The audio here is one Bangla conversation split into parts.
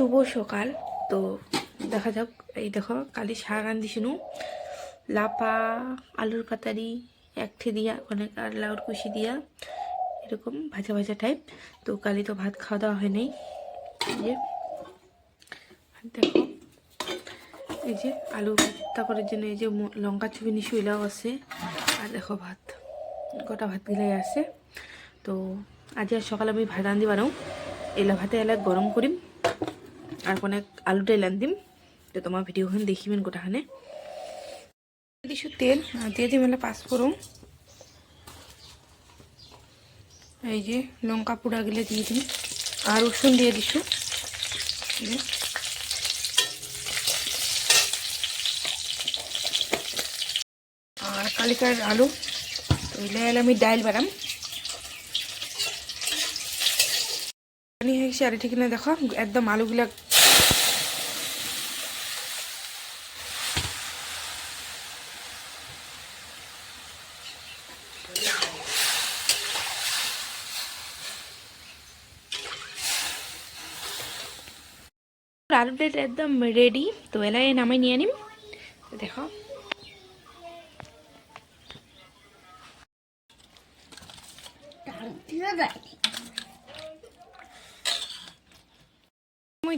শুভ সকাল। তো দেখা যাক, এই দেখো, কালি শাক আনদিছিনু লাপা, আলুর কাতারি, একঠে দিয়া, অনেক আর লাউর কুশি দিয়া, এরকম ভাজা ভাজা টাইপ তো কালি তো ভাত খাওয়া দাওয়া হয় নাই। যে দেখো, এই যে আলু ভর্তা করার জন্য এই যে লঙ্কা চুবিনি শুইলাও আছে। আর দেখো ভাত, গোটা ভাত গিলাই আছে। তো আজি আর সকালে আমি ভাত রাঁধি বানাও। এলা ভাতে এলা গরম কৰিম আর কোনে আলুটা এলান দিম। তো তোমার ভিডিওখন দেখিবেন গোটাখানে দিছো তেল আর দিয়ে দিম এলা পাঁচফোড়ন এই যে লঙ্কা পোড়া গেলে দিয়ে দিম। আর রসুন দিয়ে দিছো। আর কালিকার আলু। তো আমি ডাইল বানাম। পানি হয়ে গেছে, আর ঠিক না দেখো, একদম আলুগুলা আলুটা একদম রেডি তো এলাই নামে নিয়ে নিম দেখো।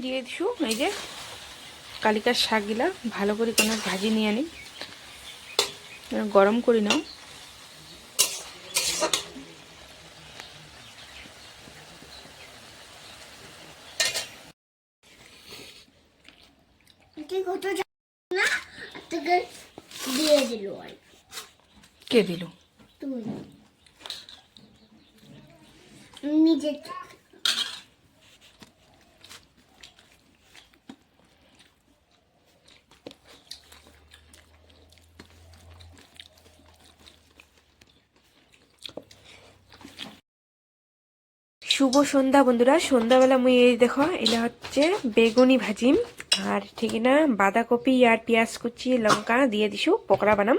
দিয়ে দিছু এই যে কালিকার শাকগুলা, ভালো করে কোনো ভাজি নিয়ে আনি গরম করি নাও। কি কত না তোকে দিয়ে দিল কে। দিল? তুই নিজে শুভ সন্ধ্যা বন্ধুরা সন্ধ্যাবেলা মুই এই দেখো এটা হচ্ছে বেগুনি ভাজিম আর ঠিক না বাঁধাকপি আর পেঁয়াজ কুচি লঙ্কা দিয়ে দিছু পকোড়া বানাম।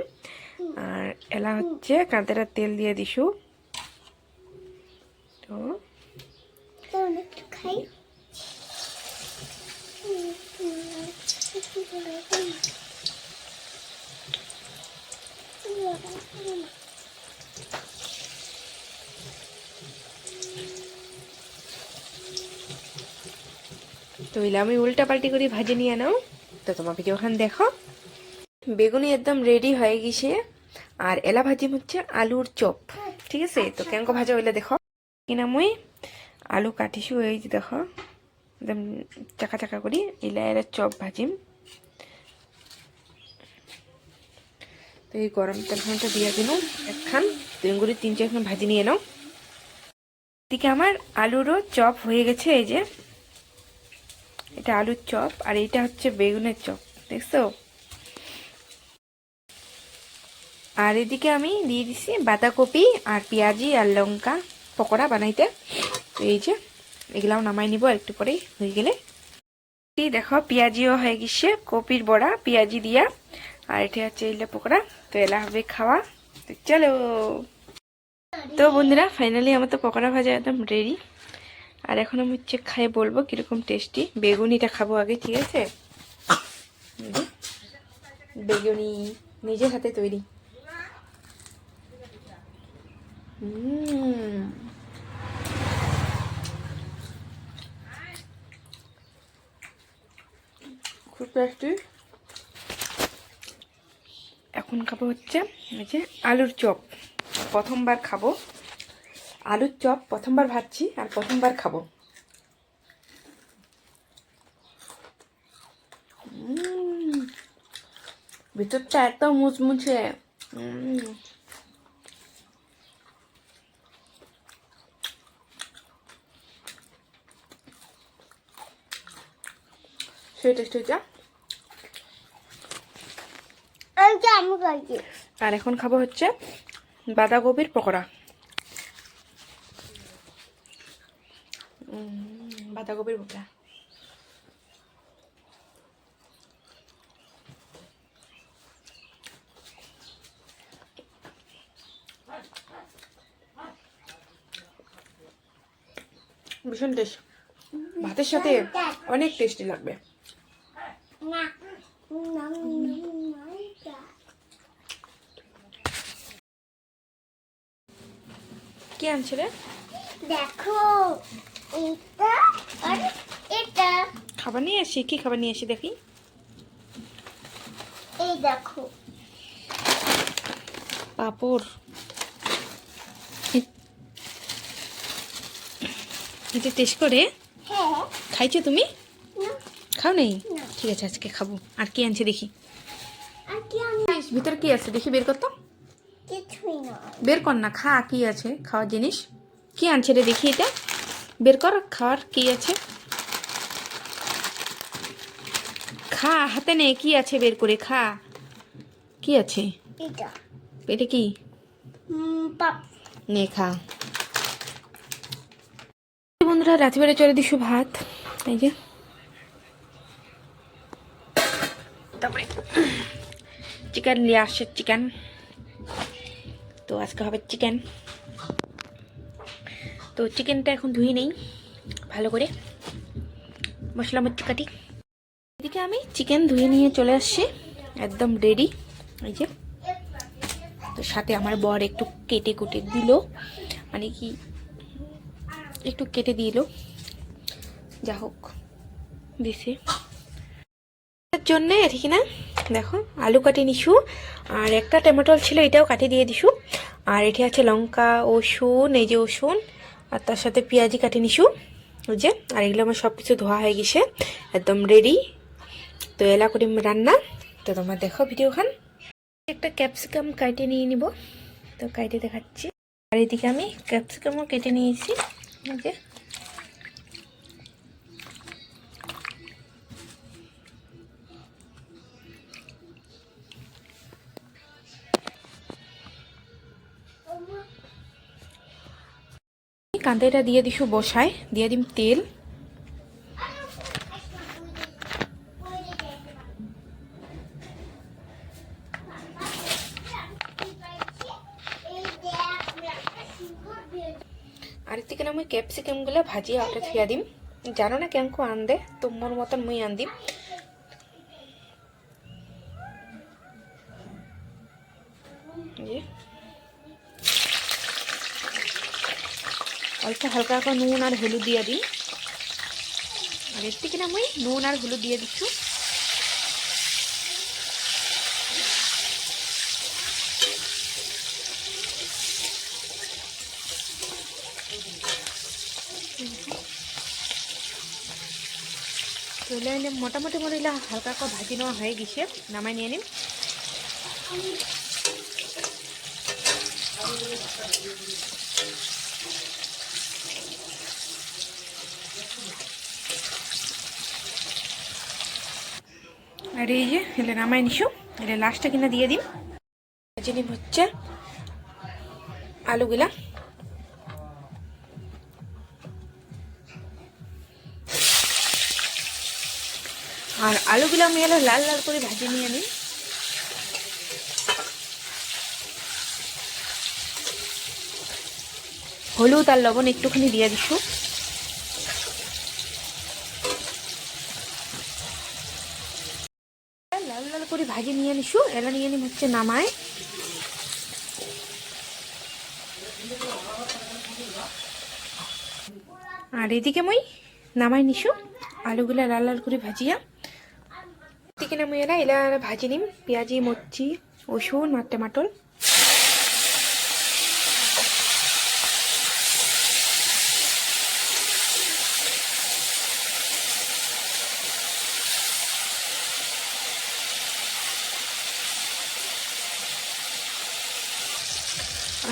আর এলা হচ্ছে কাঁতেরা তেল দিয়ে দিছু তো খাই। তো এলা আমি উল্টা পাল্টি করে ভাজি নিয়ে নাও। তো তোমার ভিডিওখান দেখো। বেগুনি একদম রেডি হয়ে গেছে আর এলা ভাজি হচ্ছে আলুর চপ। ঠিক আছে? তো কেঙ্ক ভাজা হইলে দেখো। কিনা মুই আলু কাটিছো এই যে দেখো। একদম চাকা চাকা করি। এলা এলা চপ ভাজিম। তো এই গরম তেলখানটা দিয়ে দিন। একখান তেঙ্গুরি তিন চারখান ভাজি নিয়ে নাও। এদিকে আমার আলুরও চপ হয়ে গেছে এই যে। এটা আলুর চপ আর এইটা হচ্ছে বেগুনের চপ, দেখছ? আর এদিকে আমি দিয়ে দিছি বাঁধাকপি আর পেঁয়াজি আর লঙ্কা পকোড়া বানাইতে। এই যে, এগুলাও নামাই নিব একটু পরেই হয়ে গেলে। দেখো, পেঁয়াজিও হয়ে গেছে, কপির বড়া, পেঁয়াজি দিয়া। আর এটা হচ্ছে এলে পকোড়া, তো এলা হবে খাওয়া। চলো। তো বন্ধুরা ফাইনালি আমার তো পকোড়া ভাজা একদম রেডি আর এখন আমি হচ্ছে খাই বলব কীরকম টেস্টি বেগুনিটা খাব আগে, ঠিক আছে? বেগুনি নিজের হাতে তৈরি। খুব টেস্টি এখন খাব হচ্ছে আলুর চপ। প্রথমবার খাব। আলুর চপ প্রথমবার ভাজছি আর প্রথমবার খাব। ভিতরটা এত মুচমুচে। সেই টেস্ট হয়েছে। খাইছি আর এখন খাব হচ্ছে বাঁধাকপির পকোড়া। বাঁধাকপির পকোড়া ভীষণ টেস্ট ভাতের সাথে অনেক টেস্টি লাগবে। কি আনছে রে? দেখো। এটা আর এটা। খাবার নিয়ে আসি? কি খাবার নিয়ে আসি দেখি? এই দেখো। পাপড়। এটা টেস্ট করে? হ্যাঁ। খাইছো তুমি? খাও নেই? ঠিক আছে আজকে খাব। আর কি আনছে দেখি? ভিতরে কি আছে? দেখি বের করতো? বের কর না খা কি আছে খাওয়ার জিনিস। কি আনছে রে দেখি এটা? বের কর খাওয়ার কি আছে? খা হাতে নে কি আছে বের করে খা। কি আছে? এটা। পেটে কি? পাপ। নে খা। বন্ধুরা রাত্রিবেলা চলে দিশু ভাত। এই যে। তারপরে চিকেন নিয়ে আসছে চিকেন। তো আজকে হবে চিকেন। তো চিকেনটা এখন ধুয়ে নেই, ভালো করে। মশলা মরচি কাটি এদিকে আমি চিকেন ধুয়ে নিয়ে চলে আসছি, একদম রেডি এই যে, তো সাথে আমার বর একটু কেটে কুটে দিল মানে কি, একটু কেটে দিল। যা হোক, দিছে। জন্য ঠিক না, দেখো, আলু কাটি নিছু আর একটা টমেটো ছিল এটাও কাটি দিয়ে দিছু আর এটি আছে লঙ্কা ওষুন এই যে ওষুন আর তার সাথে পেঁয়াজি কাটি নিছু যে, আর এগুলো আমার সব কিছু ধোয়া হয়ে গেছে, একদম রেডি তো এলা করি রান্না, তো তোমার দেখো ভিডিওখান। একটা ক্যাপসিকাম কাটে নিয়ে নিব, তো কাটে দেখাচ্ছি। আর এদিকে আমি ক্যাপসিকামও কেটে নিয়েছি যে। কাঁদাইটা দিয়ে দিছু বসায়, দিয়ে দিম তেল। আর থেকে আমি ক্যাপসিকামগুলো ভাজিয়ে আটা থুয়া দিম। জানো না কেমন আন দে তো মোর মতন মুই আন দিম অল্প হালকা হালকা নুন আর হলুদ দিয়ে দিই। আর এর থেকে মুই নুন আর হলুদ দিয়ে দিচ্ছু। চলে এলে মোটামুটি মরিলা হালকা করে ভাজি নেওয়া হয়ে গেছে নামাই নিয়ে নিম আর এই যে এলে নামাই নিছো এলে লাস্টটা কিনা দিয়ে ভেজে নিম হচ্ছে আলুগুলা। আর আলুগুলো আমি এলো লাল লাল করে ভাজি নিয়ে নিই। হলুদ আর লবণ একটুখানি দিয়ে দিছু লাল করে, ভাজি নিয়ে নিসু, এলা নিয়ে নিম হচ্ছে নামায়। আর এদিকে মই নামাই নিসু, আলুগুলা লাল লাল করে ভাজিয়া। এদিকে নামাই এলা এলা ভাজি নিম, পেঁয়াজি, মরচি, রসুন আর টমাটোল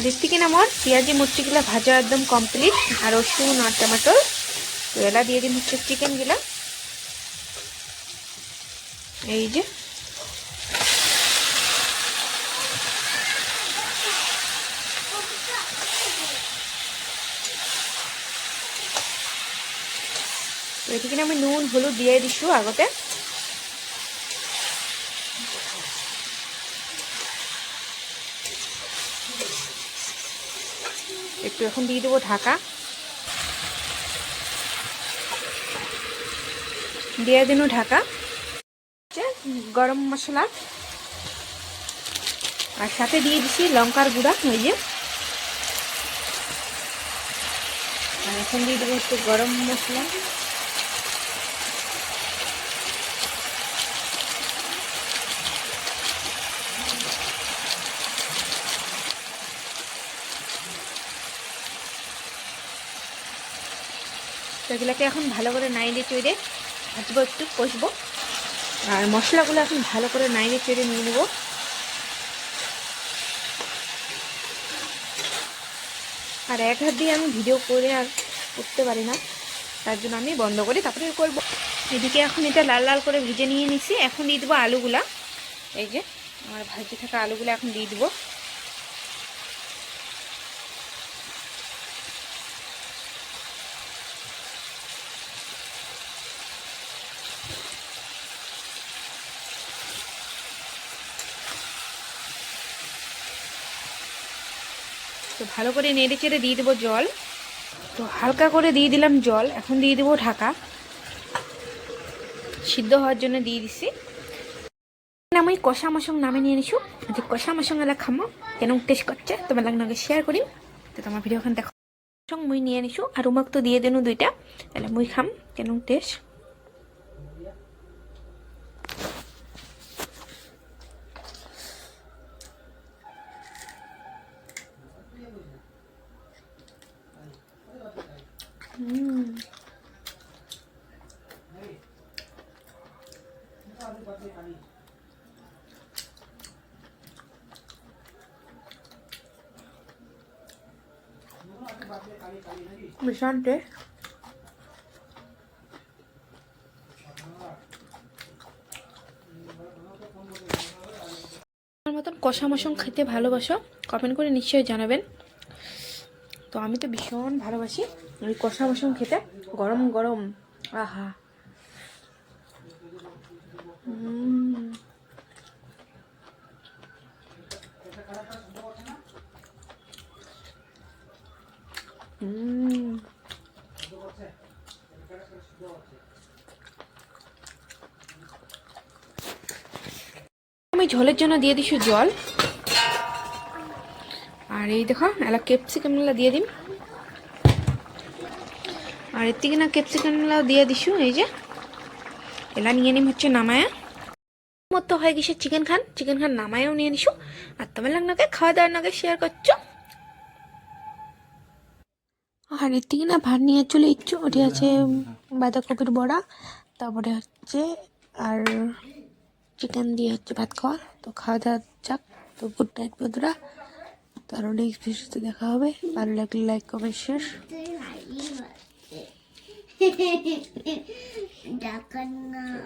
আর না আমার পেঁয়াজি মরচিগুলো ভাজা একদম কমপ্লিট আর রসুন আর টমেটো। তো এলা দিয়ে দিন হচ্ছে চিকেনগুলা। এই যে। এদিকে আমি নুন, হলুদ দিয়ে দিছো আগতে। একটু এখন দিয়ে দেবো ঢাকা। দিয়ে দিন ঢাকা। গরম মশলা। আর সাথে দিয়ে দিছি লঙ্কার গুঁড়া, ওই যে। আর এখন দিয়ে দেবো একটু গরম মশলা। তো এগুলোকে এখন ভালো করে নাইড়ে চড়ে ভাজবো, একটু কষবো। আর মশলাগুলো এখন ভালো করে নাইড়ে চড়ে নিয়ে নেব। আর এক হাত দিয়ে আমি ভিডিও করে আর করতে পারি না, তার জন্য আমি বন্ধ করে তারপরে করব। এদিকে এখন এটা লাল লাল করে ভেজে নিয়ে নিছি এখন দিয়ে দেবো আলুগুলা। এই যে, আমার ভাজি থাকা আলুগুলো এখন দিয়ে দেবো। তো ভালো করে নেড়ে চেড়ে দিয়ে দেবো জল। তো হালকা করে দিয়ে দিলাম জল, এখন দিয়ে দেবো ঢাকা। সিদ্ধ হওয়ার জন্য দিয়ে দিছি। আমি কষা মশং নামে নিয়ে নিছু যে কষা মশং এলা খামো কেন টেস্ট করছে, তোমার লাগে শেয়ার করি। তো তোমার ভিডিওখান দেখো। মুই নিয়ে নিছু আর উমাক তো দিয়ে দেনু দুইটা। তাহলে মুই খাম কেন টেস্ট বিশান্তে টেস্ট মতন কষা মশং খেতে ভালোবাসো কমেন্ট করে নিশ্চয়ই জানাবেন। তো আমি তো ভীষণ ভালোবাসি ওই কষা মশং খেতে। গরম গরম। আহা। আমি ঝোলের জন্য দিয়ে দিছি জল। আর এই দেখো, এলা ক্যাপসিকামগুলো দিয়ে দিম। আর এর থেকে না ক্যাপসিকামগুলো দিয়ে দিছু, এই যে। এলা নিয়ে নিম হচ্ছে নামায়া। মতো হয়ে গেছে চিকেন খান চিকেন খান নামায়াও নিয়ে নিছু। আর তোমার লাগনাকে খাওয়া দাওয়ার নাকে শেয়ার করছ। আর এর থেকে না ভাত নিয়ে চলে ইচ্ছু ওটি আছে বাঁধাকপির বড়া, তারপরে হচ্ছে আর চিকেন দিয়ে হচ্ছে ভাত খাওয়া। তো খাওয়া দাওয়া যাক, তো গুড নাইট বন্ধুরা। তো নেক্সট ভিডিওতে দেখা হবে। ভালো লাগলে লাইক কমেন্ট শেষ ডাকার না